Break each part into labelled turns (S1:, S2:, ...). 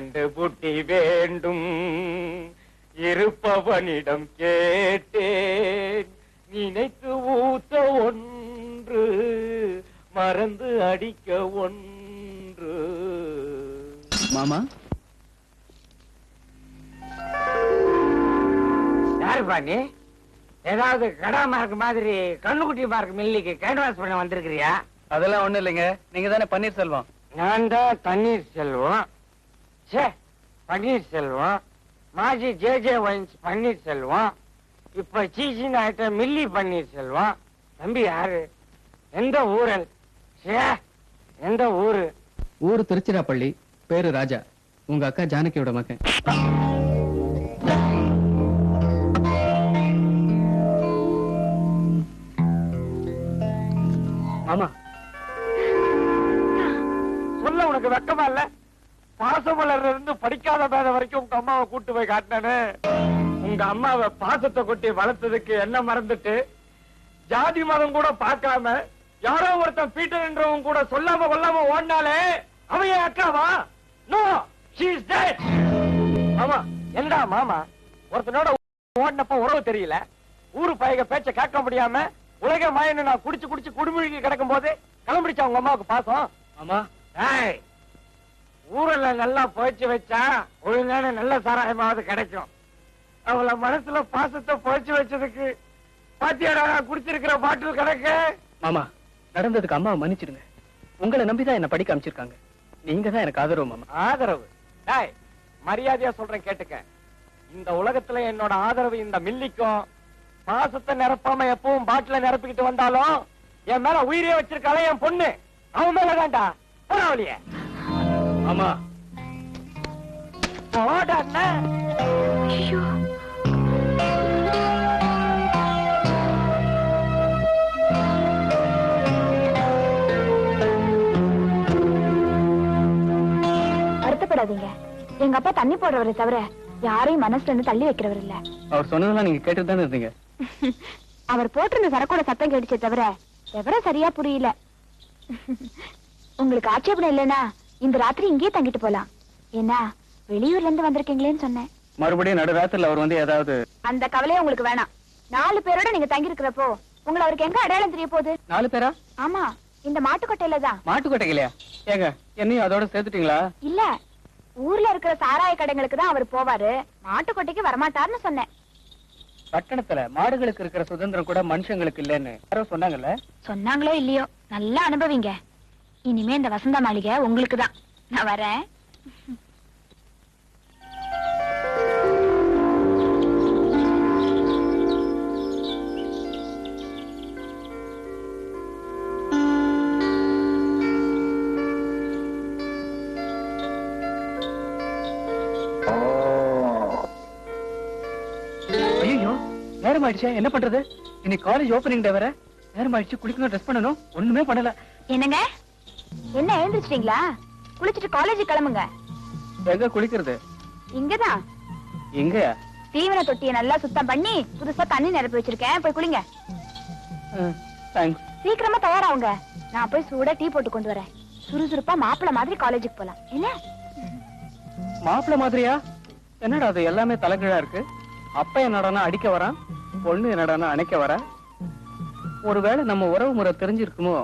S1: இரண்டு புட்டி வேண்டும். இருப்பவனிடம் கேட்டேன். நினைத்து ஊத்த ஒன்று மறந்து அடிக்க ஒன்று.
S2: மாமா?
S1: யாரு பாணி? ஏதாவது கடா மார்க் மாதிரி கண்ணுக்குட்டி மார்க் மில்லிக்கு கேன்வாஸ் பண்ண வந்திருக்கிறியா?
S2: அதெல்லாம் ஒண்ணும் இல்லைங்க. நீங்க தானே பன்னீர்செல்வம்.
S1: நான் தான் தண்ணீர் செல்வம் சே பன்னீர் செல்வம் மாஜி J J wines Panneer Selvam இப்ப சீசின் ஆயிட்ட மில்லி பன்னீர் செல்வம் தம்பி யாரு? எந்த ஊரல் சே எந்த ஊரு?
S2: ஊரு திருச்சிராப்பள்ளி பேரு ராஜா. உங்க அக்கா ஜானகியோட மகன்.
S1: படிக்காத பேத வரைக்கும் உங்க அம்மாவை கூட்டு போய் காட்டினேன்னு உங்க அம்மாவை பாசத்தை கொட்டி வளர்த்ததுக்கு என்ன மறந்துட்டு ஜாதி மதம் கூட பார்க்காம யாரோ ஒருத்தன் பீட்டர்ன்றவன் கூட சொல்லாம கொல்லாம ஓடினாலே அவன் என் அக்காவா நோ ஷீ இஸ் டெட் மாமா என்னடா மாமா? ஒருத்தனோட ஓடினப்ப உறவு தெரியல. ஊரு பயக பேச்ச கேட்க முடியாம உலக மாயன்னு நான் குடிச்சு குடிச்சு குடுமுழுகி கிடக்கும் போது கிளம்பிடுச்சா உங்க அம்மாவுக்கு பாசம்?
S2: ஆமா
S1: ஏய், ஊர்ல நல்லா போய்ச்சு வச்சா ஒழுங்கான நல்ல சாராயமாவது கிடைக்கும். அவள மனசுல பாசத்தை போய்ச்சு வச்சதுக்கு பாத்தியாடா குடிச்சிருக்கிற பாட்டில் கணக்கு?
S2: மாமா நடந்ததுக்கு அம்மாவை மன்னிச்சிடுங்க. உங்களை நம்பிதான் என்ன படிக்க அமைச்சிருக்காங்க நீங்க தான் எனக்கு ஆதரவு மாமா.
S1: ஆதரவு? டேய் மரியாதையா சொல்றேன் கேட்டுக்க. இந்த உலகத்துல என்னோட ஆதரவு இந்த மில்லிக்கும் பாசத்தை நிரப்பாம எப்பவும் பாட்டில நிரப்பிக்கிட்டு வந்தாலும் என் மேல உயிரே வச்சிருக்காளே என் பொண்ணு. அவன் மேல தான்டா போறாவளிய
S2: ஆமா.
S1: போடா.
S3: வருத்தப்படாதீங்க. எங்க அப்பா தண்ணி போடுறவரை தவிர யாரையும் மனசுல இருந்து தள்ளி வைக்கிறவர் இல்ல.
S2: அவர் சொன்னதெல்லாம் நீங்க கேட்டுட்டு தானே இருந்தீங்க?
S3: அவர் போட்டிருந்த சரக்கோட சத்தம் கேட்டுச்சே தவிர விவரம் சரியா புரியல. உங்களுக்கு ஆட்சேபணம் இல்லைன்னா இந்த ராத்திரி இங்கேயே தங்கிட்டு போலாம். ஏன்னா வெளியூர்ல இருந்து வந்திருக்கீங்களேன்னு சொன்னேன்.
S2: மறுபடியும் நடுராத்திரில அவர் வந்து ஏதாவது
S3: அந்த கவலையே உங்களுக்கு வேணாம். நாலு பேரோட நீங்க தங்கி இருக்கிறப்போ உங்களை அவருக்கு எங்க அடையாளம் தெரிய போகுது?
S2: நாலு பேரா?
S3: ஆமா இந்த மாட்டுக்கொட்டையில தான்.
S2: மாட்டுக்கொட்டைகளையா ஏங்க என்னையும் அதோட சேர்த்துட்டீங்களா?
S3: இல்ல ஊர்ல இருக்கிற சாராய கடைங்களுக்கு தான் அவர் போவாரு. மாட்டுக்கொட்டைக்கு வரமாட்டாருன்னு சொன்னேன்.
S2: பட்டணத்துல மாடுகளுக்கு இருக்கிற சுதந்திரம் கூட மனுஷங்களுக்கு இல்லைன்னு யாரோ சொன்னாங்கல்ல?
S3: சொன்னாங்களோ இல்லையோ நல்லா அனுபவிங்க. இனிமே இந்த வசந்த மாளிகை உங்களுக்கு தான் நான் வரேன்.
S2: ஐயோ நேரம் ஆயிடுச்சே. என்ன பண்றது? இன்னைக்கு காலேஜ் ஓபனிங் டே வேற. நேரம் ஆயிடுச்சு. குளிக்கணும் ட்ரெஸ் பண்ணணும். ஒண்ணுமே பண்ணல.
S3: என்னங்க? என்ன எழுந்திரிச்சிட்டீங்களா? குளிச்சிட்டு காலேஜ் கிளம்புங்க.
S2: எங்க குளிக்கிறது?
S3: இங்கதான்.
S2: எங்க
S3: தீவன தொட்டியை நல்லா சுத்தம் பண்ணி புதுசா தண்ணி நிரப்பி வச்சிருக்கேன். போய் குளிங்க. சீக்கிரமா தயாராவுங்க நான் போய் சூடா டீ போட்டு கொண்டு வரேன். சுறுசுறுப்பா மாப்பிள மாதிரி காலேஜுக்கு போலாம். என்ன?
S2: மாப்பிள்ள மாதிரியா? என்னடா அது எல்லாமே தலைகீழா இருக்கு? அப்பா என்னடானா அடிக்க வரான் பொண்ணு என்னடானா அணைக்க வரா ஒருவேளை நம்ம உறவு முறை தெரிஞ்சிருக்குமோ?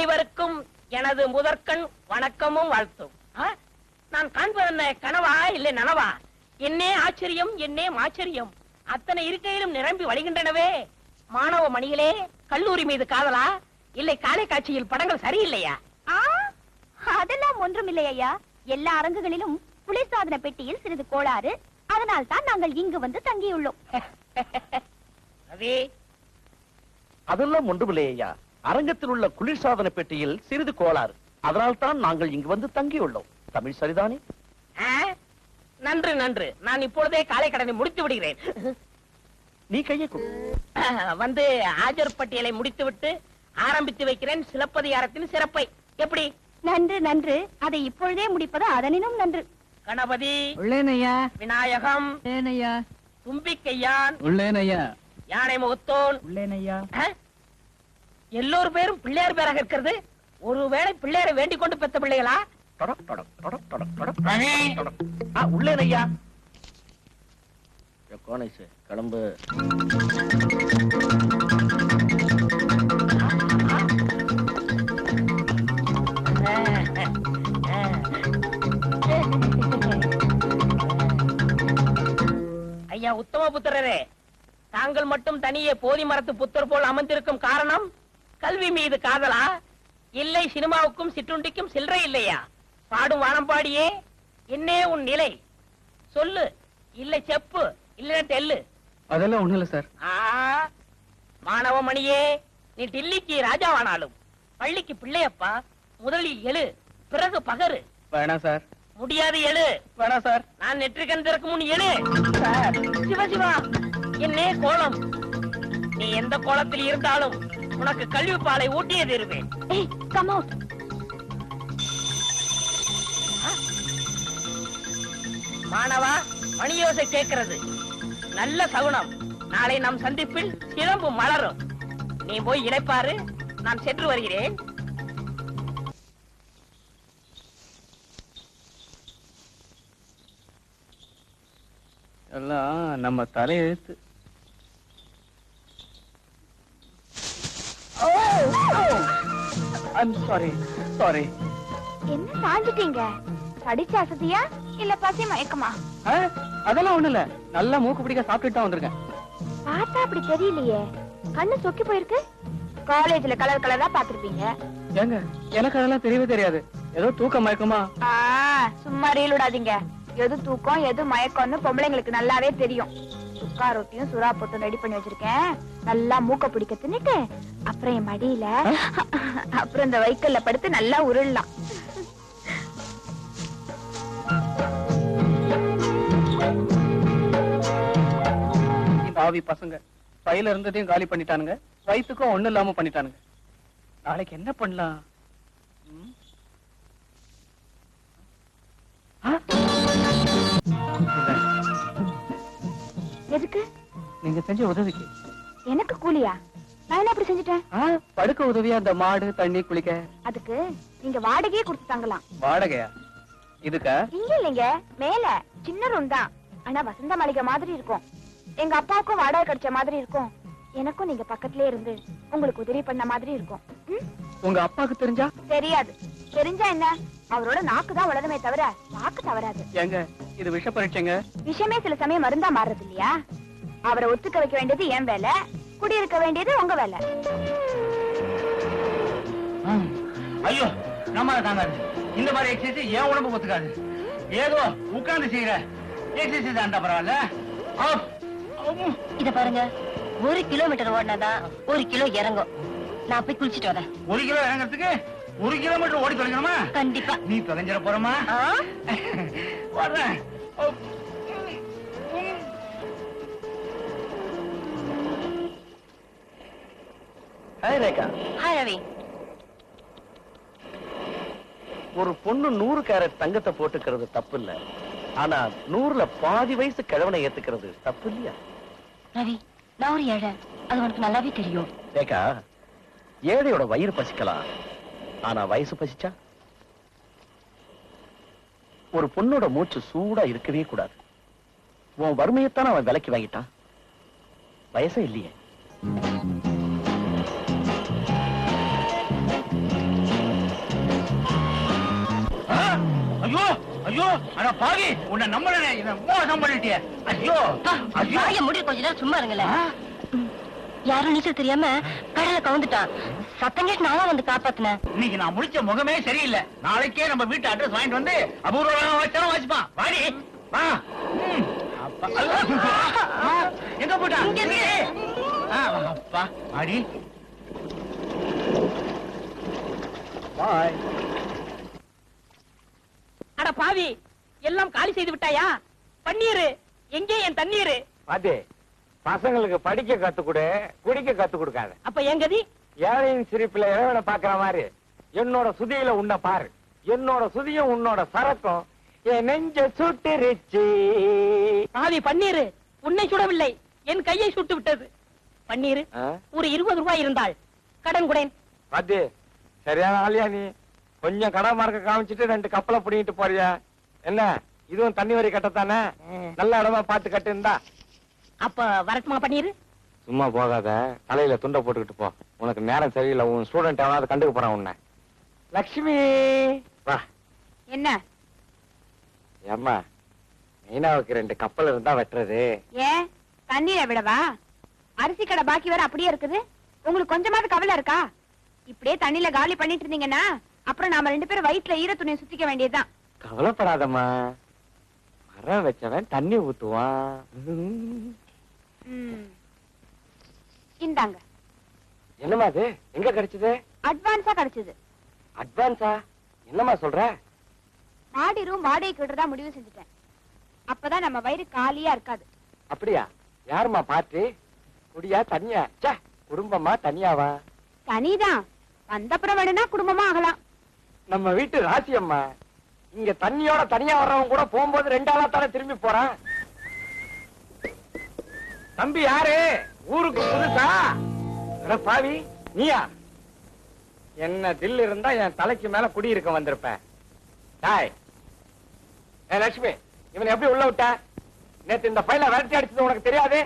S4: அனைவருக்கும் எனது முதற்கண் வணக்கமும் வாழ்த்தும்? நான் காண்பது கனவா இல்லை நனவா? என்னே ஆச்சரியம் என்னே ஆச்சரியம் அத்தனை இருக்கையிலும் நிரம்பி வழிகின்றனவே. மாணவ மணிகளே கல்லூரி மீது காதலா? இல்லை காலை காட்சியில் படங்கள் சரியில்லையா?
S3: அதெல்லாம் ஒன்றுமில்லை ஐயா. எல்லா அரங்குகளிலும் குளிர்சாதன பெட்டியில் சிறிது கோளாறு. அதனால் தான் நாங்கள் இங்கு வந்து தங்கியுள்ளோம்.
S5: அதெல்லாம் ஒன்றுமில்லை ஐயா. அரங்கத்தில் உள்ள குளிர்சாதன பெட்டியில் சிறிது கோளாறு. அதனால் தான் நாங்கள் இங்கு வந்து தங்கியுள்ளோம். தமிழ் சரிதானே?
S4: நன்று நன்று. நான் இப்பொழுதே காலை கடனை முடித்து விடுகிறேன்.
S5: நீ கையை கொடு.
S4: வந்து ஆஜர் பட்டியலை முடித்துவிட்டு ஆரம்பித்து வைக்கிறேன் சிலப்பதிகாரத்தின் சிறப்பை. எப்படி?
S3: நன்று நன்று. அதை இப்பொழுதே முடிப்பது அதனினும் நன்று.
S4: கணபதி.
S2: உள்ளேனையா?
S4: விநாயகம். தும்பிக்கையான்.
S2: உள்ளேன் ஐயா
S4: யானை முகத்தோன்? எல்லோரு பேரும் பிள்ளையார் பேராக இருக்கிறது ஒருவேளை பிள்ளையாரை வேண்டிக் கொண்டு பெத்த பிள்ளைகளா?
S5: உள்ளேன் ஐயா. கோணேஷ் கிளம்பு.
S4: ஐயா உத்தம புத்திரரே தாங்கள் மட்டும் தனியே போதி மரத்து புத்தர் போல் அமர்ந்திருக்கும் காரணம்? கல்வி மீது காதலா? இல்லை சினிமாவுக்கும் சிற்றுண்டிக்கும் சில்லறை இல்லையா? பாடும் வானம்பாடியே என்னே உன் நிலை. சொல்லு இல்லை செப்பு இல்ல டெல்லு
S2: அதெல்லாம் ஒண்ணும் இல்ல சார்.
S4: ஆ, மாணவ மணியே நீ டில்லிக்கு ராஜாவானாலும் பள்ளிக்கு பிள்ளையப்பா முதலில் எழு பிறகு பகரு.
S2: வேணாம் சார்.
S4: முடியாது எழு.
S2: வேணாம் சார்.
S4: நான் நெற்றிக்கண் திறக்கும் முன் எழு. சிவா சிவா என்னே கோலம். நீ எந்த கோலத்தில் இருந்தாலும் உனக்கு கல்வி பாலை ஊட்டியே தருவேன்.
S3: ஏய் கம் அவுட்
S4: மாணவா மணியோசை கேட்கிறது. நல்ல சகுனம். நாளை நம் சந்திப்பில் சிலம்பு மலரும். நீ போய் இளைப்பாரு நான் சென்று வருகிறேன்.
S2: எல்லாம் நம்ம தலையெழுத்து. ஐம் சாரி சாரி
S3: என்ன சாஞ்சிட்டீங்க? படிச்ச அசதியா? இல்ல பசி மயக்கமா?
S2: அதெல்லாம் ஒண்ணு இல்ல. நல்லா மூக்கு பிடிக்க சாப்பிட்டுட்டு தான் வந்திருக்கேன்.
S3: பார்த்தா அப்படி தெரியலையே. கண்ணு சொக்கி போயிருக்கு. காலேஜ்ல கலர் கலரா பாத்திருப்பீங்க
S2: ஏங்க எனக்கு அதெல்லாம் தெரியவே தெரியாது. ஏதோ தூக்க மயக்கமா?
S3: ஆ, சும்மா ரீல் விடாதீங்க. எது தூக்கம் எது மயக்கம்னு பொம்பளைங்களுக்கு நல்லாவே தெரியும். சுக்கா ரொட்டியும் சுறா போட்டும் ரெடி பண்ணி வச்சிருக்கேன். நல்லா மூக்க பிடிக்க தின்னுட்டு அப்புறம் என் மடியில அப்புறம் இந்த வைக்கல்ல படுத்து நல்லா உருளலாம்.
S2: பாவி பசங்க பையில இருந்ததையும் காலி பண்ணிட்டானுங்க வயிற்றுக்கும் ஒண்ணு இல்லாம பண்ணிட்டானுங்க. நாளைக்கு என்ன பண்ணலாம்? ஆ?
S3: எதுக்கு?
S2: நீங்க செஞ்ச உதவிக்கு.
S3: எனக்கு கூலியா? நான் என்ன அப்படி செஞ்சுட்டேன்?
S2: படுக்க உதவியா அந்த மாடு தண்ணி குளிக்க?
S3: அதுக்கு நீங்க வாடகையே கொடுத்து தங்கலாம்.
S2: வாடகையா? இதுக்கா?
S3: இங்க இல்லைங்க மேல. சின்ன ரூம் தான். ஆனா வசந்த மாளிகை மாதிரி இருக்கும். எங்க அப்பாவுக்கும் வாடகை கிடைச்ச மாதிரி இருக்கும். எனக்கும் நீங்க பக்கத்திலே இருந்து உங்களுக்கு உதவி பண்ண மாதிரி இருக்கும்?
S2: உங்க அப்பாக்கு தெரிஞ்சா?
S3: தெரியாது. தெரிஞ்சா என்ன? அவரோட நாக்கு தான் வளருமே தவிர வாக்கு தவறாது.
S2: ஏங்க இது விஷ பரீட்சைங்க.
S3: விஷயமே சில சமயம் மருந்தா மாறுறது இல்லையா? அவரை ஒத்துக்க வைக்க வேண்டியது என் வேலை குடியிருக்க வேண்டியது உங்க வேலை.
S1: ஐயோ நம்ம தாங்காது. இந்த மாதிரி எக்ஸசைஸ் ஏன் உடம்பு ஒத்துக்காது. ஏதோ உட்கார்ந்து செய்யற எக்ஸசைஸ் தான்டா பரவாயில்ல.
S6: இத பாருங்க. ஒரு கிலோமீட்டர் ஓடினாதான் ஒரு கிலோ இறங்கும். நான் போய் குளிச்சிட்டு வரேன்.
S1: ஒரு கிலோ இறங்குறதுக்கு ஒரு கிலோமீட்டர் ஓடி தொலைக்கணுமா?
S6: கண்டிப்பா.
S1: நீ தொலைஞ்சிட போறமா? வர்றேன்.
S5: ஹாய் ரேகா
S6: ஹாய் ரவி
S5: ஒரு பொண்ணு நூறு கேரட் தங்கத்தை போட்டுக்கிறது தப்பு இல்ல ஆனா நூறுல பாதி வயசு கிழவனை ஏத்துக்கிறது தப்பு இல்லையா
S6: ரவி நான் ஒரு ஏழை. அது உனக்கு நல்லாவே தெரியும்.
S5: ரேகா ஏழையோட வயிறு பசிக்கலாம். ஆனா வயசு பசிச்சா? ஒரு பொண்ணோட மூச்சு சூடா இருக்கவே கூடாது. உன் வறுமையத்தான அவன் விலைக்கு வாங்கிட்டான். வயசே இல்லையே?
S1: ஐயோ ஐயோ அட பாவி உன்னை நம்பலனே இதை மோசம் பண்ணிட்டியே ஐயோ ஐயோ.
S6: முடி கொஞ்ச நேரம் சும்மா இருங்களேன். யாரும் நீச்சல் தெரியாம கடல கவுந்துட்டான். சத்தம் கேட்டு நானா வந்து காப்பாத்தினேன்.
S1: இன்னைக்கு நான் முடிச்ச முகமே சரியில்லை. நாளைக்கே நம்ம வீட்டு அட்ரஸ் வாங்கிட்டு வந்து அபூர்வமாக வச்சாலும் வச்சுப்பான் வாடி. வா. எங்க போட்டா?
S6: இங்க இருக்கு.
S1: ஆ, அப்பா. அடி
S2: பாய்.
S4: அட பாவி எல்லாம் காலி செய்து விட்டாயா? பன்னீரு எங்கே என் தண்ணீரு?
S1: பாத்து. பசங்களுக்கு படிக்க கத்து கொடு குடிக்க கத்து கொடுக்காத
S4: அப்ப என் கதி?
S1: ஏழையின் சிரிப்புல இறைவனை பாக்குற மாதிரி. என்னோட சுதியில உன்னை பாரு. என்னோட சுதியும் உன்னோட சரக்கும். என் நெஞ்ச சுட்டுருச்சு.
S4: பாவி பன்னீரு உன்னை சுடவில்லை. என் கையை சுட்டு விட்டது. பன்னீர்? ஒரு இருபது ரூபாய் இருந்தால் கடன் குடேன்.
S1: பாத்தி சரியான ஆளியா நீ? கொஞ்சம் கடை மார்க்க காமிச்சிட்டு ரெண்டு கப்பலை புடிங்கிட்டு போறியா? என்ன? இதுவும் தண்ணி வரி கட்டத்தானே? நல்ல இடமா பார்த்து கட்டுந்தா
S4: அப்ப வரட்டுமா பன்னீர்?
S1: சும்மா போகாத. தலையில துண்டை போட்டுக்கிட்டு போ. உனக்கு நேரம் சரியில்லை. உன் ஸ்டூடெண்ட் எவனாவது கண்டுக்க போறான் உன்னை. லக்ஷ்மி! வா.
S3: என்ன?
S1: ஏம்மா மெயினாவுக்கு ரெண்டு கப்பல் இருந்தா வெட்டுறது.
S3: ஏன் தண்ணீரை விடவா? அரிசி கடை பாக்கி வேற அப்படியே இருக்குது. உங்களுக்கு கொஞ்சமாவது கவலை இருக்கா? இப்படியே தண்ணியில காலி பண்ணிட்டு இருந்தீங்கன்னா அப்புறம் நாம ரெண்டு பேரும் வயிற்றுல ஈர துணியை சுத்திக்க வேண்டியதுதான்.
S1: கவலைப்படாதம்மா. மரம் வச்சவன் தண்ணி ஊத்துவான்.
S3: இந்தாங்க.
S1: என்னம்மா அது? எங்க கிடைச்சது?
S3: அட்வான்ஸா கிடைச்சது.
S1: அட்வான்ஸா? என்னம்மா சொல்ற?
S3: மாடி ரூம் வாடகைக்கு விடுறதா முடிவு செஞ்சுட்டேன். அப்பதான் நம்ம வயிறு காலியா இருக்காது.
S1: அப்படியா? யாரும்மா பார்த்து குடியா தனியா? ச்சே குடும்பமா தனியாவா?
S3: தனிதான். வந்தப்புறம் வேணும்னா குடும்பமா ஆகலாம்.
S1: நம்ம வீட்டு ராசியம்மா இங்க தண்ணியோட தனியா வர்றவன் கூட போகும்போது ரெண்டு ஆளா தானே திரும்பி போறான்? தம்பி யாரு? ஊருக்கு புதுசா? பாவி நீயா? என்ன தில் இருந்தா என் தலைக்கு மேல குடியிருக்க வந்திருப்பேன் டாய். லட்சுமி இவனை எப்படி உள்ள விட்ட? நேத்து இந்த பையல விரட்டி அடிச்சது உனக்கு தெரியாது?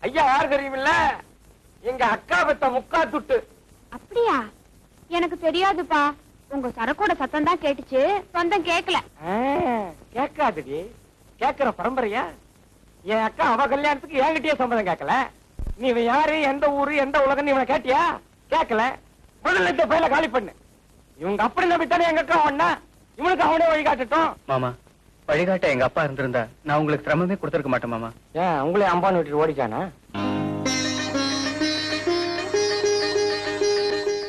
S1: ஐயா யாரு தெரியுமில்ல? எங்க அக்கா பெத்த முக்கா துட்டு.
S3: அப்படியா? எனக்கு தெரியாதுப்பா. உங்க சரக்கோட சத்தம் தான் கேட்டுச்சு. சொந்தம் கேக்கல.
S1: ஆ, கேட்காதுடி. கேக்குற பரம்பரையா? என் அக்கா அவ கல்யாணத்துக்கு என்கிட்டயே சம்மதம் கேட்கல. நீ இவன் யாரு எந்த ஊரு எந்த உலகம் இவனை கேட்டியா? கேட்கல. முதல்ல இந்த பையில காலி பண்ணு. இவங்க அப்படி நம்பித்தானே எங்க அக்கா ஒண்ணா இவனுக்கு அவனே வழி காட்டட்டும்.
S2: மாமா வழிகாட்ட எங்க அப்பா இருந்திருந்தா நான் உங்களுக்கு சிரமமே கொடுத்திருக்க மாட்டேன் மாமா.
S1: ஏன் உங்களே அம்பான்னு விட்டுட்டு ஓடிச்சானா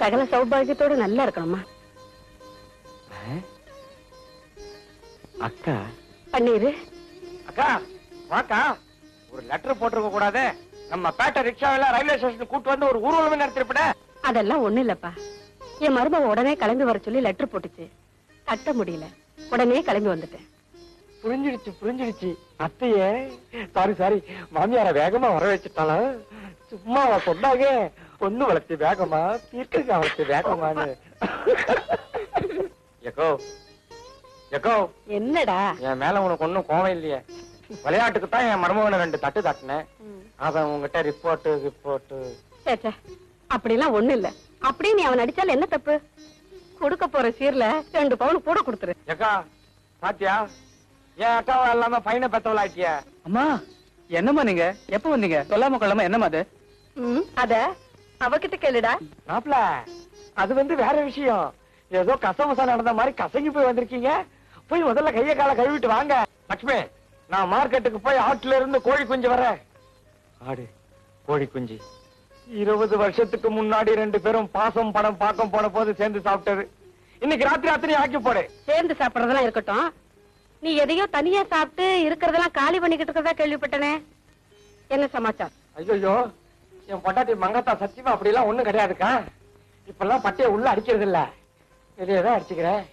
S6: சகல சௌபாகியத்தோட நல்லா இருக்கணுமா
S1: அக்கா?
S6: பன்னீர்.
S1: அக்கா? வாக்கா ஒரு லெட்டர் போட்டிருக்க கூடாது. நம்ம பேட்டை ரிக்ஷாவில ரயில்வே ஸ்டேஷனுக்கு கூட்டு வந்து ஒரு ஊர்வலம் நடத்திருப்பட
S6: அதெல்லாம் ஒண்ணு இல்லப்பா. என் மருமக உடனே கிளம்பி வர சொல்லி லெட்டர் போட்டுச்சு. தட்ட முடியல. உடனே கிளம்பி வந்துட்டேன்.
S1: புரிஞ்சிடுச்சு புரிஞ்சிடுச்சு. அத்தையே சாரி சாரி மாமியார வேகமா வர வச்சுட்டாளா? சும்மா சொன்னாங்க பொண்ணு வளர்த்து வேகமா தீர்க்க வளர்த்து வேகமான்னு. Echo echo.
S6: என்னடா?
S1: என் மேல உனக்கு ஒண்ணும் கோவம் இல்லையே. விளையாட்டுக்கு தான் என் மருமகனை ரெண்டு தட்டு தட்டினேன். அவன் உங்ககிட்ட ரிப்போர்ட் ரிப்போர்ட்
S6: அப்படிலாம் ஒண்ணு இல்ல. அப்படியே நீ அவன் அடிச்சால என்ன தப்பு? கொடுக்க போற சீர்ல ரெண்டு பவுன் கூட கொடுத்துரு.
S1: எக்கா பாத்தியா? என் அக்காவை இல்லாம பையனை பெத்தவளாட்டியா
S2: அம்மா என்னம்மா நீங்க? எப்ப வந்தீங்க? சொல்லாம கொள்ளாம என்னம்மா அது?
S6: அத அவகிட்ட கேளுடா.
S1: மாப்ள அது வந்து வேற விஷயம். ஏதோ கசமசா நடந்த மாதிரி கசங்கி போய் வந்திருக்கீங்க. போய் முதல்ல கைய கால கழுவிட்டு வாங்க. லட்சுமி நான் மார்க்கெட்டுக்கு போய் ஆட்டுல இருந்து கோழி குஞ்சு வரேன். ஆடு கோழி குஞ்சு இருபது வருஷத்துக்கு முன்னாடி ரெண்டு பேரும் பாசம் படம் பார்க்க போன போது சேர்ந்து சாப்பிட்டது. இன்னைக்கு ராத்திரி ராத்திரி ஆக்கி போடு.
S6: சேர்ந்து சாப்பிடறதெல்லாம் இருக்கட்டும். நீ எதையோ தனியா சாப்பிட்டு இருக்கிறதெல்லாம் காலி பண்ணிக்கிட்டு இருக்கறதா கேள்விப்பட்டனே? என்ன சமாச்சாரம்?
S1: ஐயோ என் பொண்டாட்டி மங்கத்தா சத்தியமா அப்படி எல்லாம் ஒண்ணும் கிடையாதுக்கா. இப்பெல்லாம் பட்டைய உள்ள அடிக்கிறது இல்ல வெளியே தான் அடிச்சுக்கிறேன்.